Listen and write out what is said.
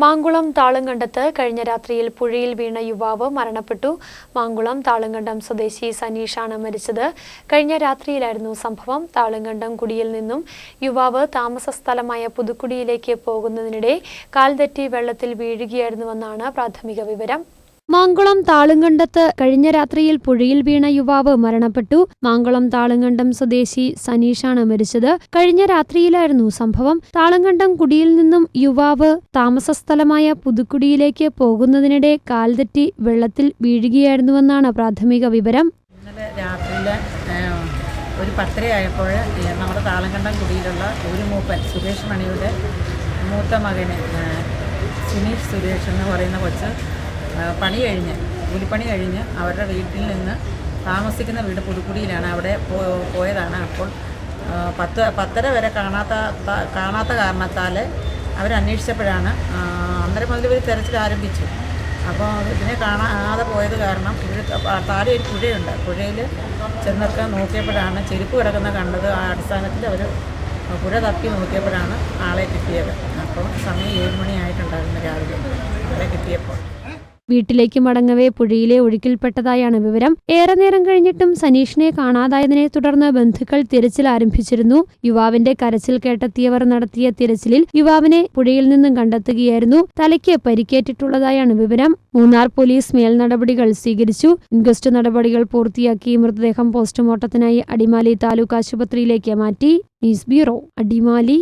മാങ്കുളം താളുങ്കണ്ടത്ത് കഴിഞ്ഞ രാത്രിയിൽ പുഴയിൽ വീണ യുവാവ് മരണപ്പെട്ടു. മാങ്കുളം താളുങ്കണ്ടം സ്വദേശി സനീഷാണ് മരിച്ചത്. കഴിഞ്ഞ രാത്രിയിലായിരുന്നു സംഭവം. താളുങ്കണ്ടം കുടിയിൽ നിന്നും യുവാവ് താമസ സ്ഥലമായ പുതുക്കുടിയിലേക്ക് പോകുന്നതിനിടെ കാൽതെറ്റി വെള്ളത്തിൽ വീഴുകയായിരുന്നുവെന്നാണ് പ്രാഥമിക വിവരം. മാങ്കുളം താളുങ്കണ്ടത്ത് കഴിഞ്ഞ രാത്രിയിൽ പുഴയിൽ വീണ യുവാവ് മരണപ്പെട്ടു. മാങ്കുളം താളുങ്കണ്ടം സ്വദേശി സനീഷാണ് മരിച്ചത്. കഴിഞ്ഞ രാത്രിയിലായിരുന്നു സംഭവം. താളുങ്കണ്ടം കുടിയിൽ നിന്നും യുവാവ് താമസ സ്ഥലമായ പുതുക്കുടിയിലേക്ക് പോകുന്നതിനിടെ കാൽതെറ്റി വെള്ളത്തിൽ വീഴുകയായിരുന്നുവെന്നാണ് പ്രാഥമിക വിവരം. ഇന്നലെ രാത്രിയിൽ ഒരു പത്തരയായപ്പോൾ നമ്മുടെ താളങ്കണ്ടം കുടിയിലുള്ള ഒരു മൂപ്പൻ സുരേഷ് മണിയുടെ മൂത്ത മകന് സുനീഷ് സുരേഷ് എന്ന് പറയുന്ന കൊച്ച് പണി കഴിഞ്ഞ് കൂലിപ്പണി കഴിഞ്ഞ് അവരുടെ വീട്ടിൽ നിന്ന് താമസിക്കുന്ന വീട് പുതുക്കുടിയിലാണ്. അവിടെ പോയതാണ്. അപ്പോൾ പത്ത് പത്തര വരെ കാണാത്ത കാണാത്ത കാരണത്താൽ അവരന്വേഷിച്ചപ്പോഴാണ് അന്നേരം മുതൽ ഇവർ തിരച്ചിൽ ആരംഭിച്ചു. അപ്പോൾ ഇതിനെ കാണാതെ പോയത് കാരണം ഇവർ താഴെ ഒരു പുഴയുണ്ട്. പുഴയിൽ ചെന്നൊക്കെ നോക്കിയപ്പോഴാണ് ചെരുപ്പ് കിടക്കുന്ന കണ്ടത്. ആ അടിസ്ഥാനത്തിൽ അവർ പുഴ തപ്പി നോക്കിയപ്പോഴാണ് ആളെ കിട്ടിയത്. അപ്പോൾ സമയം ഏഴ് മണിയായിട്ടുണ്ടായിരുന്നു രാവിലെ. ആളെ കിട്ടിയപ്പോൾ. വീട്ടിലേക്ക് മടങ്ങവേ പുഴയിലെ ഒഴുക്കിൽപ്പെട്ടതായാണ് വിവരം. ഏറെ നേരം കഴിഞ്ഞിട്ടും സനീഷിനെ കാണാതായതിനെ തുടർന്ന് ബന്ധുക്കൾ തിരച്ചിൽ ആരംഭിച്ചിരുന്നു. യുവാവിന്റെ കരച്ചിൽ കേട്ടെത്തിയവർ നടത്തിയ തിരച്ചിലിൽ യുവാവിനെ പുഴയിൽ നിന്നും കണ്ടെത്തുകയായിരുന്നു. തലയ്ക്ക് പരിക്കേറ്റിട്ടുള്ളതായാണ് വിവരം. മൂന്നാർ പോലീസ് മേൽ നടപടികൾ സ്വീകരിച്ചു. ഇൻക്വസ്റ്റ് നടപടികൾ പൂർത്തിയാക്കി മൃതദേഹം പോസ്റ്റ്മോർട്ടത്തിനായി അടിമാലി താലൂക്ക് ആശുപത്രിയിലേക്ക് മാറ്റി. News bureau Adimali.